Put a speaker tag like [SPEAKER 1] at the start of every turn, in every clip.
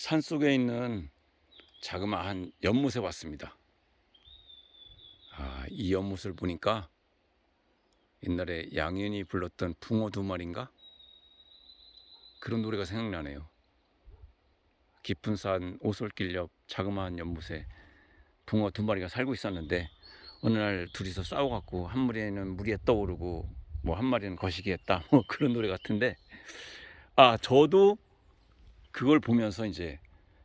[SPEAKER 1] 산 속에 있는 자그마한 연못에 왔습니다. 아, 이 연못을 보니까 옛날에 양현이 불렀던 붕어 두 마리인가? 그런 노래가 생각나네요. 깊은 산 오솔길 옆 자그마한 연못에 붕어 두 마리가 살고 있었는데 어느 날 둘이서 싸워갖고 한 마리는 물 위에 떠오르고 뭐 한 마리는 거시기 했다 뭐 그런 노래 같은데 아 저도 그걸 보면서 이제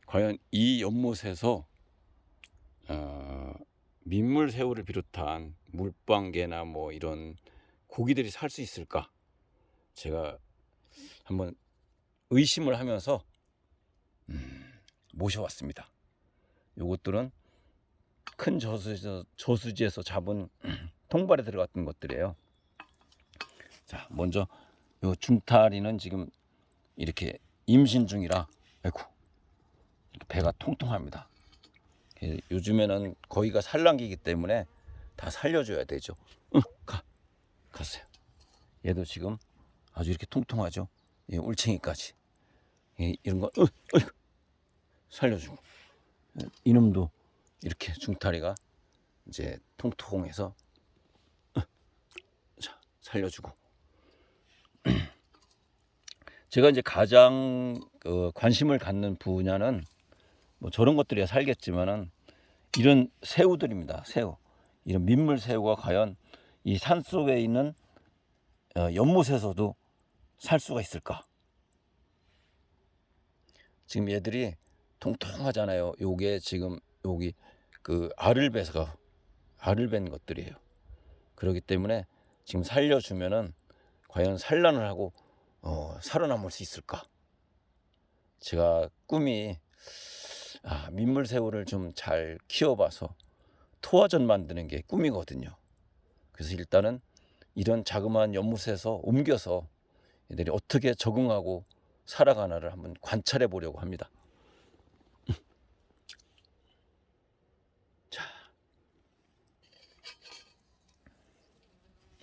[SPEAKER 1] 과연 이 연못에서 어, 민물새우를 비롯한 물방개나 뭐 이런 고기들이 살 수 있을까 제가 한번 의심을 하면서 음, 모셔왔습니다. 요것들은 큰 저수지에서, 저수지에서 잡은 통발에 들어갔던 것들이에요. 자, 먼저 요 중타리는 지금 이렇게 임신 중이라 아이고 배가 통통합니다. 예, 요즘에는 거의가 산란기이기 때문에 다 살려줘야 되죠. 응, 가 갔어요. 얘도 지금 아주 이렇게 통통하죠. 예, 울챙이까지 예, 이런 거 어, 어이구, 살려주고 예, 이놈도 이렇게 중타리가 이제 통통해서 어, 자 살려주고 제가 이제 가장 그 관심을 갖는 분야는 뭐 저런 것들이야 살겠지만은 이런 새우들입니다. 새우. 이런 민물 새우가 과연 이 산 속에 있는 어, 연못에서도 살 수가 있을까? 지금 얘들이 통통하잖아요. 요게 지금 여기 그 알을 베서 알을 벤 것들이에요. 그렇기 때문에 지금 살려주면은 과연 산란을 하고 어, 살아남을 수 있을까? 제가 꿈이 아, 민물새우를 좀 잘 키워봐서 토화전 만드는 게 꿈이거든요. 그래서 일단은 이런 자그마한 연못에서 옮겨서 얘들이 어떻게 적응하고 살아가나를 한번 관찰해 보려고 합니다. 자,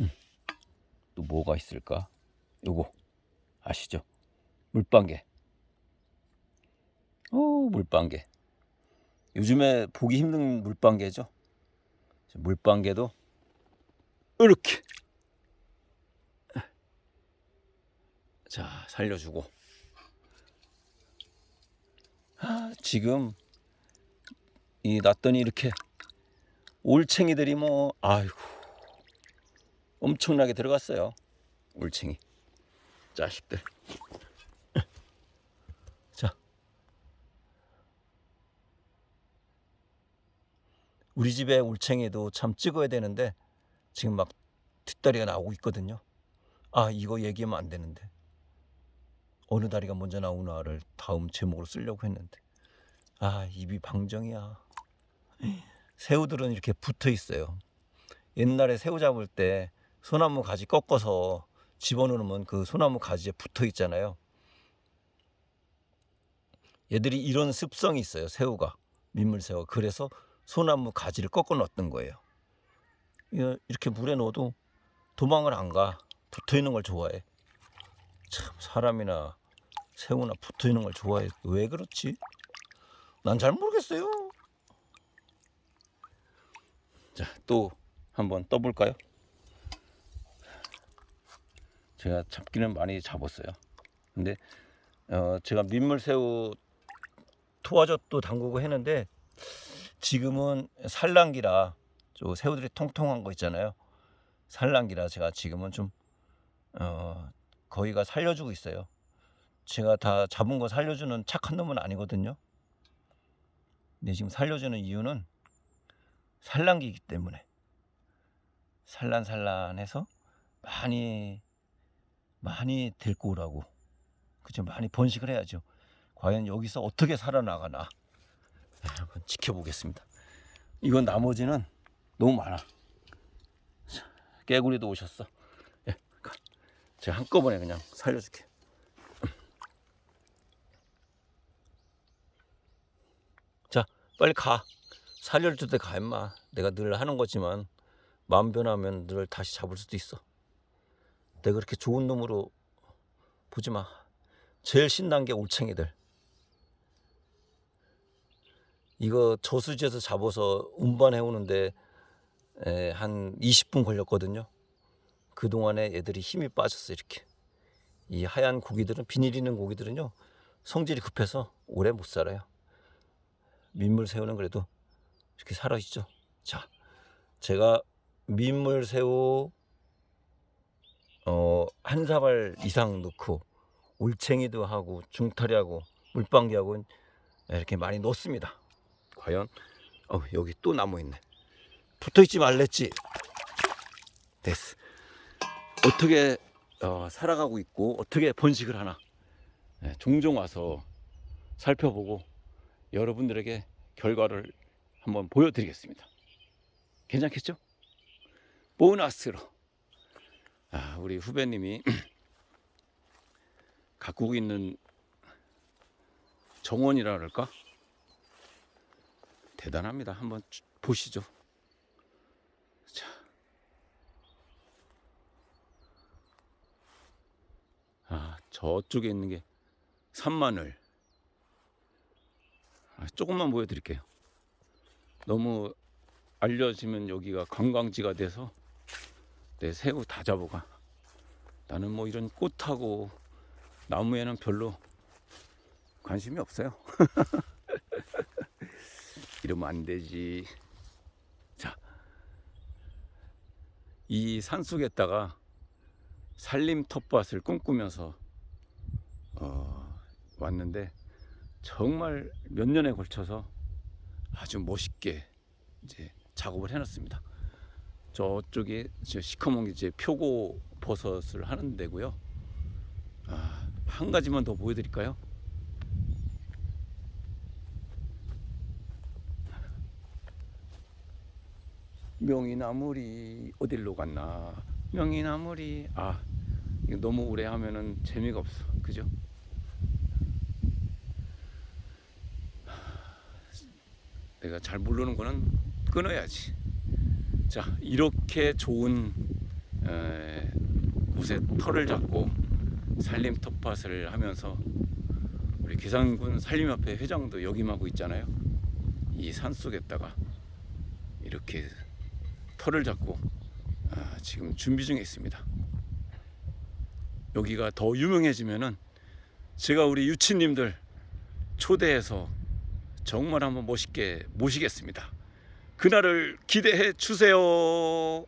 [SPEAKER 1] 음. 또 뭐가 있을까? 요거 아시죠? 물방개. 오, 물방개. 요즘에 보기 힘든 물방개죠. 물방개도 이렇게 자 살려주고 아, 지금 이 났더니 이렇게 올챙이들이 뭐 아이고 엄청나게 들어갔어요 올챙이 자식들. 자. 우리 집에 올챙이도 참 찍어야 되는데 지금 막 뒷다리가 나오고 있거든요. 아 이거 얘기하면 안 되는데. 어느 다리가 먼저 나오나를 다음 제목으로 쓰려고 했는데. 아 입이 방정이야. 새우들은 이렇게 붙어 있어요. 옛날에 새우 잡을 때 소나무 가지 꺾어서 집어넣으면 그 소나무 가지에 붙어 있잖아요 얘들이 이런 습성이 있어요 새우가 민물새우가 그래서 소나무 가지를 꺾어 넣었던 거예요 이렇게 물에 넣어도 도망을 안 가 붙어 있는 걸 좋아해 참 사람이나 새우나 붙어 있는 걸 좋아해. 왜 그렇지? 난 잘 모르겠어요. 자, 또 한번 떠볼까요? 제가 잡기는 많이 잡았어요. 근데 어, 제가 민물새우 토화젓도 담그고 했는데 지금은 산란기라 저 새우들이 통통한 거 있잖아요. 산란기라 제가 지금은 좀 어, 거의가 살려주고 있어요. 제가 다 잡은 거 살려주는 착한 놈은 아니거든요. 근데 지금 살려주는 이유는 산란기이기 때문에 산란산란해서 많이 많이 데리고 오라고 그죠 많이 번식을 해야죠. 과연 여기서 어떻게 살아나가나 한번 지켜보겠습니다. 이건 나머지는 너무 많아. 자, 깨구리도 오셨어. 예, 가. 제가 한꺼번에 그냥 살려줄게. 자, 빨리 가. 살려줄 때 가, 임마. 내가 늘 하는 거지만 마음 변하면 늘 다시 잡을 수도 있어. 내가 그렇게 좋은 놈으로 보지 마. 제일 신난 게 올챙이들.
[SPEAKER 2] 이거 저수지에서 잡아서 운반해 오는데 에, 한 20분 걸렸거든요. 그 동안에 애들이 힘이 빠졌어 이렇게. 이 하얀 고기들은 비닐 있는 고기들은요 성질이 급해서 오래 못 살아요. 민물새우는 그래도 이렇게 살아 있죠. 자, 제가 민물새우 어, 한 사발 이상 넣고 올챙이도 하고 중타리하고 물방개하고 이렇게 많이 넣습니다. 과연 어, 여기 또 나무 있네. 붙어 있지 말랬지. 됐어. 어떻게 어, 살아가고 있고 어떻게 번식을 하나 네, 종종 와서 살펴보고 여러분들에게 결과를 한번 보여드리겠습니다. 괜찮겠죠? 보너스로 아, 우리 후배님이 갖고 있는 정원이라 그럴까? 대단합니다. 한번 쭉 보시죠. 자. 아, 저쪽에 있는 게 산마늘. 아, 조금만 보여드릴게요. 너무 알려지면 여기가 관광지가 돼서 내 새우 다 잡아가. 나는 뭐 이런 꽃하고 나무에는 별로 관심이 없어요. 이러면 안 되지. 자, 이 산속에다가 산림 텃밭을 꿈꾸면서 어, 왔는데 정말 몇 년에 걸쳐서 아주 멋있게 이제 작업을 해놨습니다. 저쪽에 저 시커먼 게 이제 표고 버섯을 하는 데고요. 아, 한 가지만 더 보여드릴까요? 명이나물이 어디로 갔나? 명이나물이 아 너무 오래 하면은 재미가 없어, 그죠? 내가 잘 모르는 거는 끊어야지. 자 이렇게 좋은 에, 곳에 털을 잡고 산림 텃밭을 하면서 우리 계산군 산림협회 회장도 역임하고 있잖아요. 이 산 속에다가 이렇게 털을 잡고 아, 지금 준비 중에 있습니다. 여기가 더 유명해지면은 제가 우리 유치님들 초대해서 정말 한번 멋있게 모시겠습니다. 그날을 기대해 주세요.